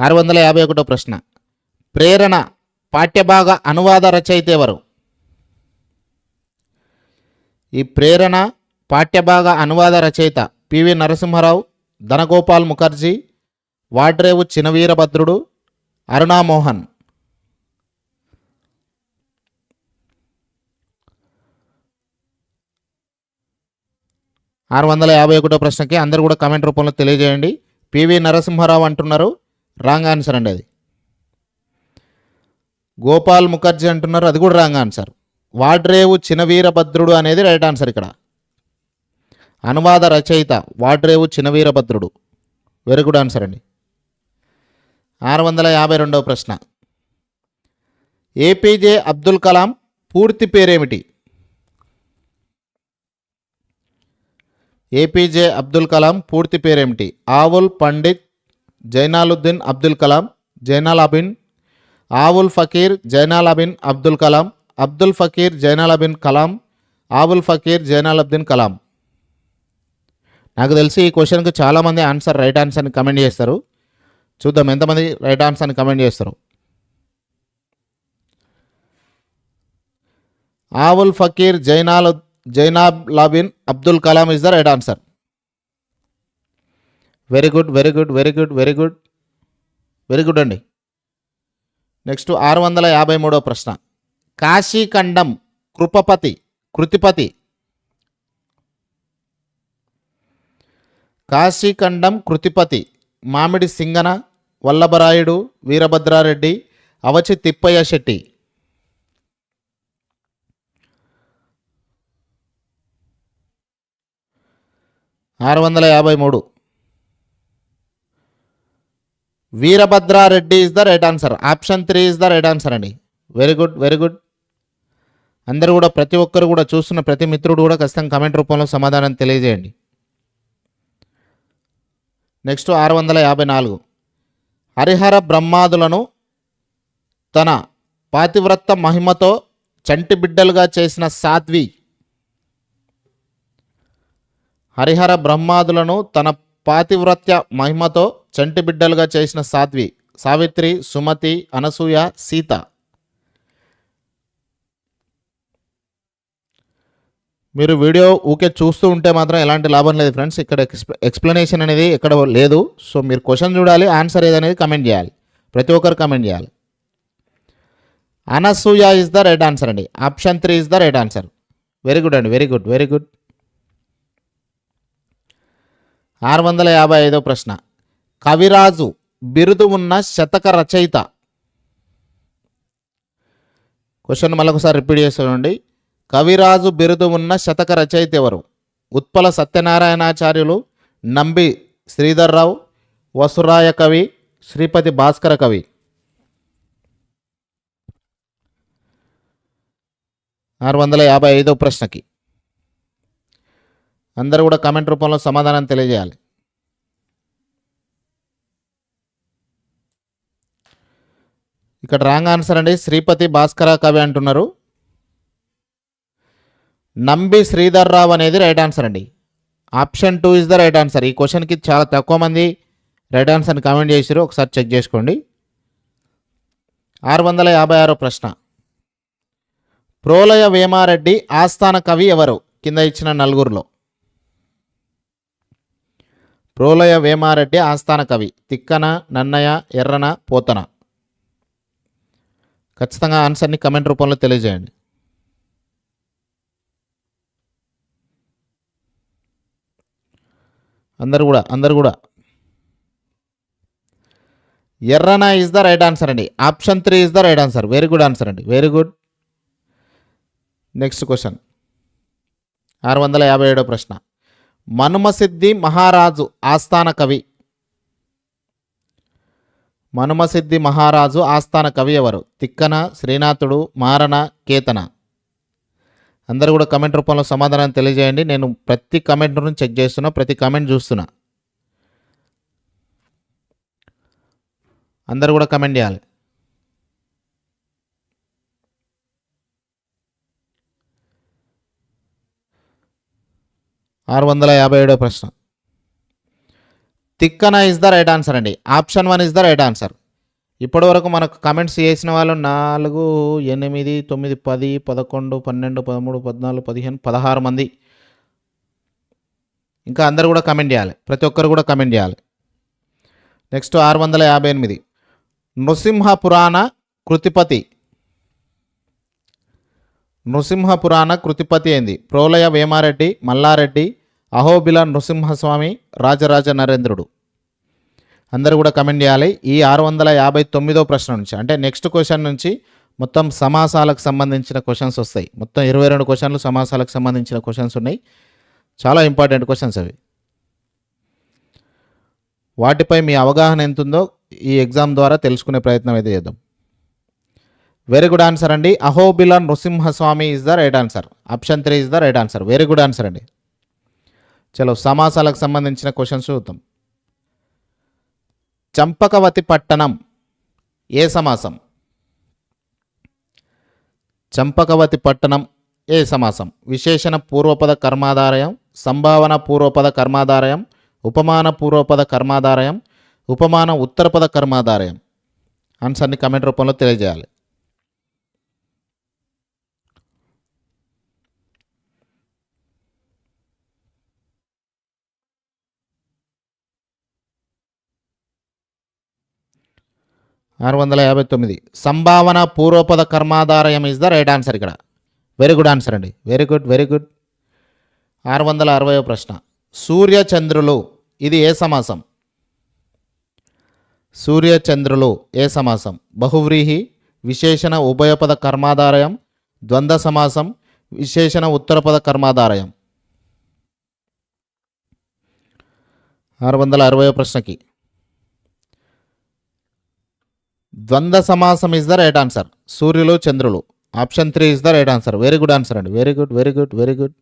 ఆరు వందల యాభై ఒకటో ప్రశ్న. ప్రేరణ పాఠ్యభాగ అనువాద రచయిత ఎవరు? ఈ ప్రేరణ పాఠ్యభాగ అనువాద రచయిత పివి నరసింహారావు ధనగోపాల్ ముఖర్జీ వాడ్రేవు చినవీరభద్రుడు అరుణామోహన్. ఆరు వందల యాభై ఒకటో ప్రశ్నకి అందరు కూడా కమెంట్ రూపంలో తెలియజేయండి. పివి నరసింహారావు అంటున్నారు. రాంగ్ ఆన్సర్ అండి అది. గోపాల్ ముఖర్జీ అంటున్నారు అది కూడా రాంగ్ ఆన్సర్. వాడ్రేవు చినవీరభద్రుడు అనేది రైట్ ఆన్సర్ ఇక్కడ. అనువాద రచయిత Vadrevu Chinaveerabhadrudu. Very good answer అండి. ఆరు వందల యాభై రెండవ ప్రశ్న. ఏపీజే అబ్దుల్ కలాం పూర్తి పేరేమిటి? ఏపీజే అబ్దుల్ కలాం పూర్తి పేరేమిటి? ఆవుల్ పండిత్ జైనాలుద్దీన్ అబ్దుల్ కలాం జైనాలాబిన్ ఆవుల్ ఫకీర్ జైనాలాబిన్ అబ్దుల్ కలాం అబ్దుల్ ఫకీర్ జైనాలబిన్ కలాం ఆవుల్ ఫకీర్ జైనాలబ్దీన్ కలాం. నాకు తెలిసి ఈ క్వశ్చన్కి చాలామంది ఆన్సర్ రైట్ ఆన్సర్ని కమెంట్ చేస్తారు. చూద్దాం ఎంతమంది రైట్ ఆన్సర్ని కమెంట్ చేస్తారు. Avul Pakir Jainulabdeen Abdul Kalam is the right answer. Very good very good very good very good. Very good అండి. నెక్స్ట్ ఆరు వందల యాభై మూడో ప్రశ్న. కాశీఖండం కృపపతి కృతిపతి. కాశీఖండం కృతిపతి మామిడి సింగన వల్లభరాయుడు వీరభద్రారెడ్డి అవచి తిప్పయ్య శెట్టి. ఆరు వందల యాభై మూడు. Veerabhadra Reddy is the right answer option three is the right answer అండి. వెరీ గుడ్ వెరీ గుడ్ అందరూ కూడా ప్రతి ఒక్కరు కూడా చూస్తున్న ప్రతి మిత్రుడు కూడా ఖచ్చితంగా కమెంట్ రూపంలో సమాధానం తెలియజేయండి. నెక్స్ట్ ఆరు వందల యాభై నాలుగు. హరిహర బ్రహ్మాదులను తన పాతివ్రత మహిమతో చంటి బిడ్డలుగా చేసిన సాధ్వి. హరిహర బ్రహ్మాదులను తన పాతివ్రత్య మహిమతో చంటి బిడ్డలుగా చేసిన సాధ్వి సావిత్రి సుమతి అనసూయ సీత. మీరు వీడియో ఊకే చూస్తూ ఉంటే మాత్రం ఎలాంటి లాభం లేదు ఫ్రెండ్స్. ఇక్కడ ఎక్స్ప్లెనేషన్ అనేది ఇక్కడ లేదు. సో మీరు క్వశ్చన్ చూడాలి ఆన్సర్ ఏదనేది కమెంట్ చేయాలి. ప్రతి ఒక్కరు కమెంట్ చేయాలి. Anasuya is the right answer అండి. Option three is the right answer. Very good అండి వెరీ గుడ్ వెరీ గుడ్. ఆరు వందల యాభై ఐదో ప్రశ్న. కవిరాజు బిరుదు ఉన్న శతక రచయిత. క్వశ్చన్ మళ్ళొకసారి రిపీట్ చేస్తానండి. కవిరాజు బిరుదు ఉన్న శతక రచయిత ఎవరు? ఉత్పల సత్యనారాయణాచార్యులు నంబి శ్రీధర్రావు వసురాయ కవి శ్రీపతి భాస్కర కవి. ఆరు వందల యాభై ఐదో ప్రశ్నకి. అందరూ కూడా కమెంట్ రూపంలో సమాధానం తెలియజేయాలి. ఇక్కడ రాంగ్ ఆన్సర్ అండి. శ్రీపతి భాస్కర కవి అంటున్నారు. నంబి శ్రీధర్ రావు అనేది రైట్ ఆన్సర్ అండి. Option two is the right answer. ఈ క్వశ్చన్కి చాలా తక్కువ మంది రైట్ ఆన్సర్ని కామెంట్ చేసారు ఒకసారి చెక్ చేసుకోండి. ఆరు వందల యాభై ఆరో ప్రశ్న. ప్రోలయ వేమారెడ్డి ఆస్థాన కవి ఎవరు? కింద ఇచ్చిన నలుగురిలో. ప్రోలయ వేమారెడ్డి ఆస్థాన కవి. తిక్కన నన్నయ ఎర్రన పోతన. ఖచ్చితంగా ఆన్సర్ని కమెంట్ రూపంలో తెలియజేయండి. అందరు కూడా అందరు కూడా. Errana is the right answer అండి. Option three is the right answer very good answer అండి. వెరీ గుడ్ నెక్స్ట్ క్వశ్చన్ ఆరు వందల యాభై ఏడో ప్రశ్న. మనుమసిద్ధి మహారాజు ఆస్థాన కవి మనుమసిద్ధి మహారాజు ఆస్థాన కవి ఎవరు? తిక్కన శ్రీనాథుడు మారణ కేతన. అందరూ కూడా కమెంట్ రూపంలో సమాధానం తెలియజేయండి. నేను ప్రతి కమెంట్ నుంచి చెక్ చేస్తున్నా ప్రతి కమెంట్ చూస్తున్నా. అందరూ కూడా కమెంట్ చేయాలి. ఆరు వందల యాభై ఏడో ప్రశ్న. Tikkana is the right answer అండి. Option one is the right answer ఇప్పటి వరకు మనకు కమెంట్స్ చేసిన వాళ్ళు నాలుగు ఎనిమిది తొమ్మిది పది పదకొండు పన్నెండు పదమూడు పద్నాలుగు పదిహేను పదహారు మంది. ఇంకా అందరు కూడా కమెంట్ చేయాలి. ప్రతి ఒక్కరు కూడా కమెంట్ చేయాలి. నెక్స్ట్ ఆరు వందల యాభై ఎనిమిది. నృసింహ పురాణ కృతిపతి. నృసింహ పురాణ కృతిపతి అయింది ప్రోలయ వేమారెడ్డి మల్లారెడ్డి అహోబిల నృసింహస్వామి రాజరాజ నరేంద్రుడు. అందరూ కూడా కమెంట్ చేయాలి. ఈ ఆరు వందల యాభై తొమ్మిదో ప్రశ్న నుంచి అంటే నెక్స్ట్ క్వశ్చన్ నుంచి మొత్తం సమాసాలకు సంబంధించిన క్వశ్చన్స్ వస్తాయి. మొత్తం ఇరవై రెండు క్వశ్చన్లు సమాసాలకు సంబంధించిన క్వశ్చన్స్ ఉన్నాయి. చాలా ఇంపార్టెంట్ క్వశ్చన్స్ అవి. వాటిపై మీ అవగాహన ఎంత ఉందో ఈ ఎగ్జామ్ ద్వారా తెలుసుకునే ప్రయత్నం అయితే చేద్దాం. వెరీ గుడ్ ఆన్సర్ అండి. Ahobila Narasimhaswamy is the right answer option three is the right answer very good answer అండి. చలో సమాసాలకు సంబంధించిన క్వశ్చన్స్ చూద్దాం. చంపకవతి పట్టణం ఏ సమాసం? చంపకవతి పట్టణం ఏ సమాసం? విశేషణ పూర్వపద కర్మాధారయం సంభావన పూర్వపద కర్మాధారయం ఉపమాన పూర్వపద కర్మాధారయం ఉపమాన ఉత్తరపద కర్మాధారయం. ఆన్సర్ని కమెంట్ రూపంలో తెలియజేయాలి. ఆరు వందల యాభై తొమ్మిది. సంభావన పూర్వపద కర్మాధారయం ఇస్ ద రైట్ ఆన్సర్ ఇక్కడ? వెరీ గుడ్ ఆన్సర్ అండి. వెరీ గుడ్ వెరీ గుడ్ ఆరు వందల అరవై ప్రశ్న. సూర్య చంద్రులు ఇది ఏ సమాసం? సూర్యచంద్రులు ఏ సమాసం? బహువ్రీహి విశేషణ ఉభయపద కర్మాధారయం. ద్వంద్వ సమాసం విశేషణ ఉత్తరపద కర్మాధారయం. ఆరు వందల అరవై ప్రశ్నకి. ద్వంద్వ సమాసం ఇస్ ద రైట్ ఆన్సర్ సూర్యులు చంద్రులు. Option three is the right answer very good answer అండి. Very good very good very good